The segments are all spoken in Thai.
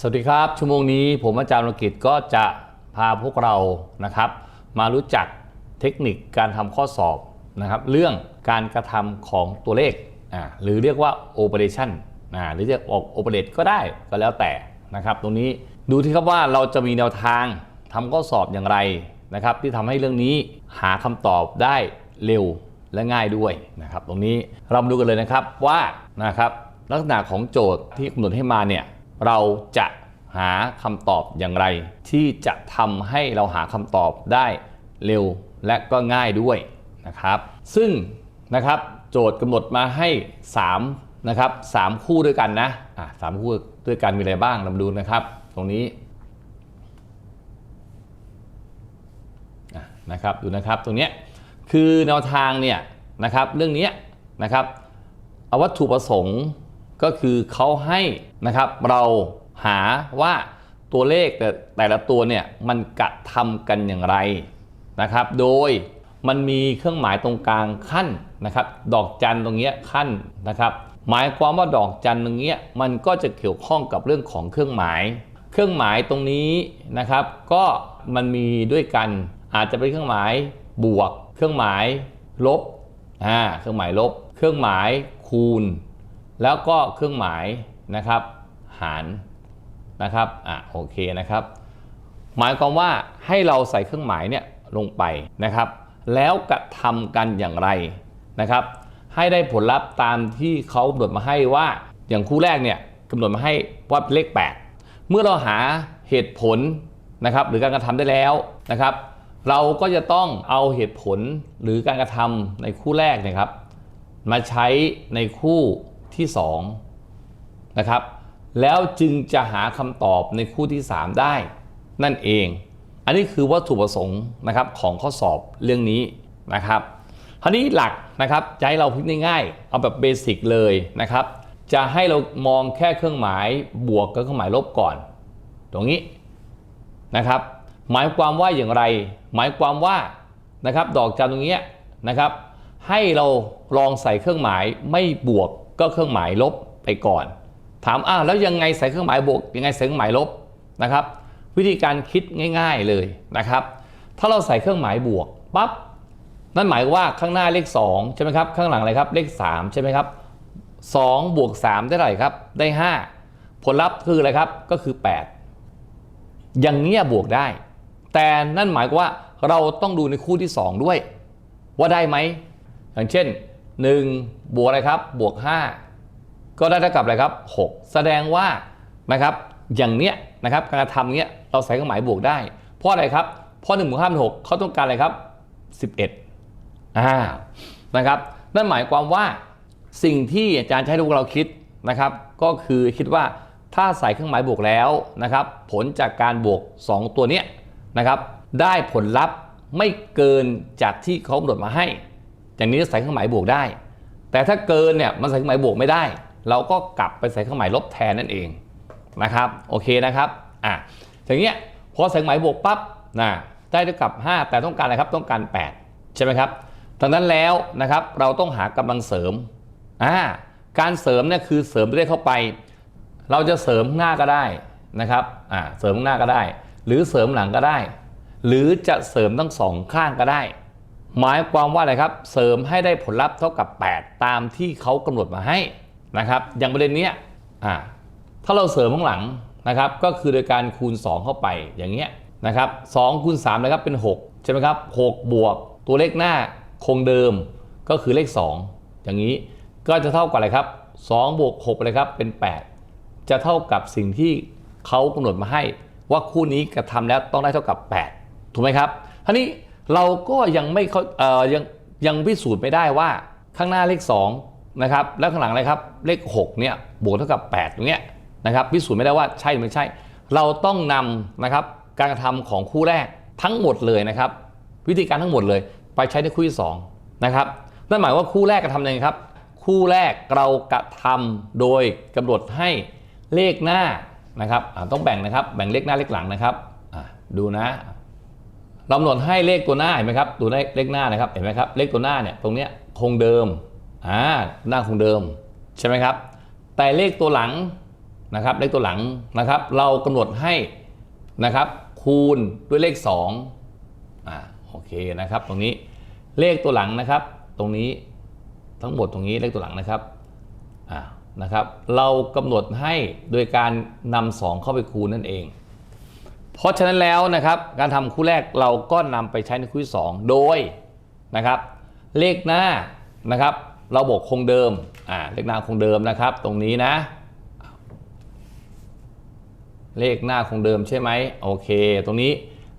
สวัสดีครับ ชั่วโมงนี้ผมอาจารย์วรกิจก็จะพาพวกเรานะครับ มารู้จักเทคนิคการทำข้อสอบนะครับ เรื่องการกระทำของตัวเลขอ่าหรือเรียกว่า operation อ่าหรือจะออก operate ก็ได้ก็แล้วแต่นะครับ ตรงนี้ดูที่ครับว่าเราจะมีแนวทางทำข้อสอบอย่างไรนะครับ ที่ทำให้เรื่องนี้หาคำตอบได้เร็วและง่ายด้วยนะครับ ตรงนี้เรามาดูกันเลยนะครับว่านะครับลักษณะของโจทย์ที่กำหนดให้มาเนี่ย เราจะหาคำตอบอย่างไร ที่จะทำให้เราหาคำตอบได้เร็วและก็ง่ายด้วยนะครับ ซึ่งนะครับโจทย์กำหนดมาให้3นะครับ3คู่ด้วยกันนะอะสามคู่ด้วยกันมีอะไรบ้างเรามดูนะครับ ตรงนี้นะครับดูนะครับตรงนี้คือแนวทางเนี่ยนะครับเรื่องนี้นะครับเอาวัตถุประสงค์ ก็คือเขาให้นะครับเราหาว่าตัวเลขแต่แต่ละตัวเนี่ยมันกระทำกันอย่างไรนะครับ โดยมันมีเครื่องหมายตรงกลางขั้นนะครับ ดอกจันตรงเนี้ยขั้นนะครับ หมายความว่าดอกจันตรงเนี้ยมันก็จะเกี่ยวข้องกับเรื่องของเครื่องหมาย เครื่องหมายตรงนี้นะครับ ก็มันมีด้วยกันอาจจะเป็นเครื่องหมายบวก เครื่องหมายลบอ่าเครื่องหมายลบ เครื่องหมายคูณ แล้วก็เครื่องหมายนะครับหารนะครับอะโอเคนะครับ หมายความว่าให้เราใส่เครื่องหมายเนี่ยลงไปนะครับ แล้วกระทำกันอย่างไรนะครับ ให้ได้ผลลัพธ์ตามที่เขากำหนดมาให้ว่าอย่างคู่แรกเนี่ยกำหนดมาให้ว่าเลข 8 เมื่อเราหาเหตุผลนะครับหรือการกระทำได้แล้วนะครับ เราก็จะต้องเอาเหตุผลหรือการกระทำในคู่แรกเนะครับ มาใช้ในคู่ ที่2นะครับแล้วจึงจะหาคำตอบในคู่ที่ 3 ได้ นั่นเอง อันนี้คือวัตถุประสงค์นะครับของข้อสอบเรื่องนี้นะครับคราวนี้หลักนะครับจะให้เราพิมพ์ง่ายๆเอาแบบเบสิกเลยนะครับจะให้เรามองแค่เครื่องหมายบวกกับเครื่องหมายลบก่อน ตรงนี้นะครับ หมายความว่าอย่างไร หมายความว่านะครับดอกจันตรงเนี้ยนะครับ ให้เราลองใส่เครื่องหมายไม่บวก ก็เครื่องหมายลบไปก่อน ถามอ้าวแล้วยังไงใส่เครื่องหมายบวกยังไงใส่เครื่องหมายลบนะครับ วิธีการคิดง่าย ๆเลยนะครับ ถ้าเราใส่เครื่องหมายบวกปั๊บนั่นหมายว่าข้างหน้าเลข2ใช่ไหมครับข้างหลังอะไรครับเลข3ใช่ไหมครับ2บวก3ได้เท่าไหร่ครับได้ 5 ผลลัพธ์คืออะไรครับก็คือ 8 อย่างเนี้ยบวกได้ แต่นั่นหมายว่าเราต้องดูในคู่ที่ 2 ด้วย ว่าได้ไหมอย่างเช่น 1 บวกอะไรครับ บวก 5 ก็ได้เท่ากับอะไรครับ 6 แสดงว่านะครับอย่างเนี้ยนะครับการกระทำเนี้ยเราใส่เครื่องหมายบวกได้ เพราะอะไรครับ เพราะ1บวก5เป็น6เขาต้องการอะไรครับ 11อ่านะครับนั่นหมายความว่าสิ่งที่อาจารย์ให้ลูกเราคิดนะครับ ก็คือคิดว่าถ้าใส่เครื่องหมายบวกแล้วนะครับ ผลจากการบวก 2 ตัวเนี้ยนะครับ ได้ผลลัพธ์ไม่เกินจากที่เขากำหนดมาให้ อย่างนี้ใส่เครื่องหมายบวกได้ แต่ถ้าเกินเนี่ยมันใส่เครื่องหมายบวกไม่ได้ เราก็กลับไปใส่เครื่องหมายลบแทนนั่นเองนะครับโอเคนะครับอะอย่างเงี้ยพอใส่เครื่องหมายบวกปั๊บนะได้เท่ากับ 5 แต่ต้องการอะไรครับต้องการ 8 ใช่ไหมครับดังนั้นแล้วนะครับเราต้องหากำลังเสริมอ่าการเสริมเนี่ยคือเสริมตัวเลขเข้าไป เราจะเสริมหน้าก็ได้นะครับอ่าเสริมหน้าก็ได้ หรือเสริมหลังก็ได้ หรือจะเสริมทั้งสองข้างก็ได้ หมายความว่าอะไรครับ เสริมให้ได้ผลลัพธ์เท่ากับ 8 ตามที่เขากำหนดมาให้นะครับ อย่างประเด็นเนี้ยอ่าถ้าเราเสริมข้างหลังนะครับ ก็คือโดยการคูณ 2 เข้าไปอย่างเงี้ยนะครับ2คูณ3นะครับเป็น 6 ใช่ไหมครับ6บวกตัวเลขหน้าคงเดิมก็คือเลข 2 อย่างนี้ก็จะเท่ากับอะไรครับ2บวก6อะไรครับเป็น 8 จะเท่ากับสิ่งที่เขากำหนดมาให้ ว่าคู่นี้กระทำแล้วต้องได้เท่ากับ 8 ถูกไหมครับทีนี้ เราก็ยังไม่เขาเอ่อยังยังพิสูจน์ไม่ได้ว่าข้างหน้าเลข2นะครับแล้วข้างหลังอะไรครับเลข6เนี่ยบวกเท่ากับ8ตรงเนี้ยนะครับพิสูจน์ไม่ได้ว่าใช่หรือไม่ใช่ เราต้องนำนะครับการกระทำของคู่แรกทั้งหมดเลยนะครับ วิธีการทั้งหมดเลย ไปใช้ในคู่ที่2นะครับนั่นหมายว่าคู่แรกกระทำยังไงครับ คู่แรกเรากระทำโดยกำหนดให้เลขหน้านะครับต้องแบ่งนะครับแบ่งเลขหน้าเลขหลังนะครับดูนะ กำหนดให้เลขตัวหน้าเห็นไหมครับดูได้เลขหน้านะครับเห็นไหมครับเลขตัวหน้าเนี่ยตรงเนี้ยคงเดิมอ่าหน้าคงเดิมใช่ไหมครับ แต่เลขตัวหลังนะครับ เลขตัวหลังนะครับ เรากำหนดให้นะครับ คูณด้วยเลข2อ่าโอเคนะครับ ตรงนี้เลขตัวหลังนะครับ ตรงนี้ทั้งหมดตรงนี้เลขตัวหลังนะครับอ่านะครับ เรากำหนดให้โดยการนำ2เข้าไปคูณนั่นเอง เพราะฉะนั้นแล้วนะครับการทำคู่แรกเราก็นำไปใช้ในคู่ที่สองโดยนะครับเลขหน้านะครับเราบอกคงเดิมอ่าเลขหน้าคงเดิมนะครับ ตรงนี้นะ เลขหน้าคงเดิมใช่ไหมโอเค ตรงนี้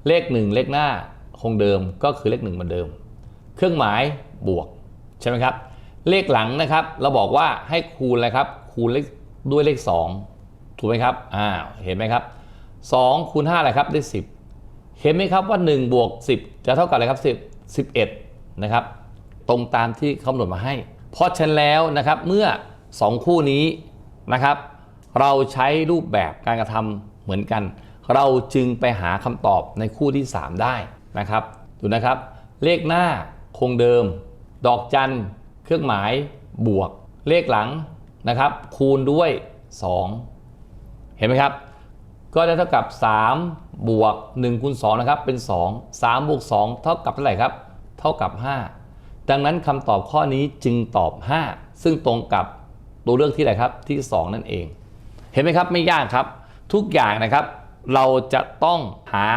เลข 1 เลขหน้าคงเดิมก็คือเลข1เหมือนเดิม เครื่องหมายบวกใช่ไหมครับเลขหลังนะครับ เราบอกว่าให้คูณอะไรครับคูณเลขด้วยเลข 2 ถูกไหมครับอ่าเห็นไหมครับ 2คูณ5อะไรครับได้ 10 เห็นไหมครับว่า 1 บวก 10 จะเท่ากับอะไรครับ 10 11 นะครับ ตรงตามที่เขากำหนดมาให้ เพราะฉะนั้นแล้วนะครับเมื่อ 2 คู่นี้นะครับ เราใช้รูปแบบการกระทำเหมือนกัน เราจึงไปหาคำตอบในคู่ที่ 3 ได้นะครับดูนะครับ เลขหน้าคงเดิม ดอกจันเครื่องหมายบวก เลขหลังนะครับ คูณด้วย 2 เห็นไหมครับ ก็ได้เท่ากับ 3 บวก1คูณ2นะครับเป็น 2 3บวก2เท่ากับเท่าไหร่ครับ เท่ากับ 5 ดังนั้นคำตอบข้อนี้จึงตอบ 5 ซึ่งตรงกับตัวเลือกที่ไหนครับที่ 2 นั่นเอง เห็นไหมครับไม่ยากครับ ทุกอย่างนะครับ เราจะต้องหา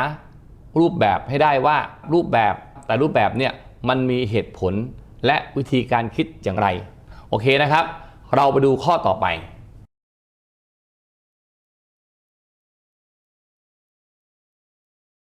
รูปแบบให้ได้ว่ารูปแบบแต่รูปแบบเนี่ยมันมีเหตุผลและวิธีการคิดอย่างไร โอเคนะครับ เราไปดูข้อต่อไป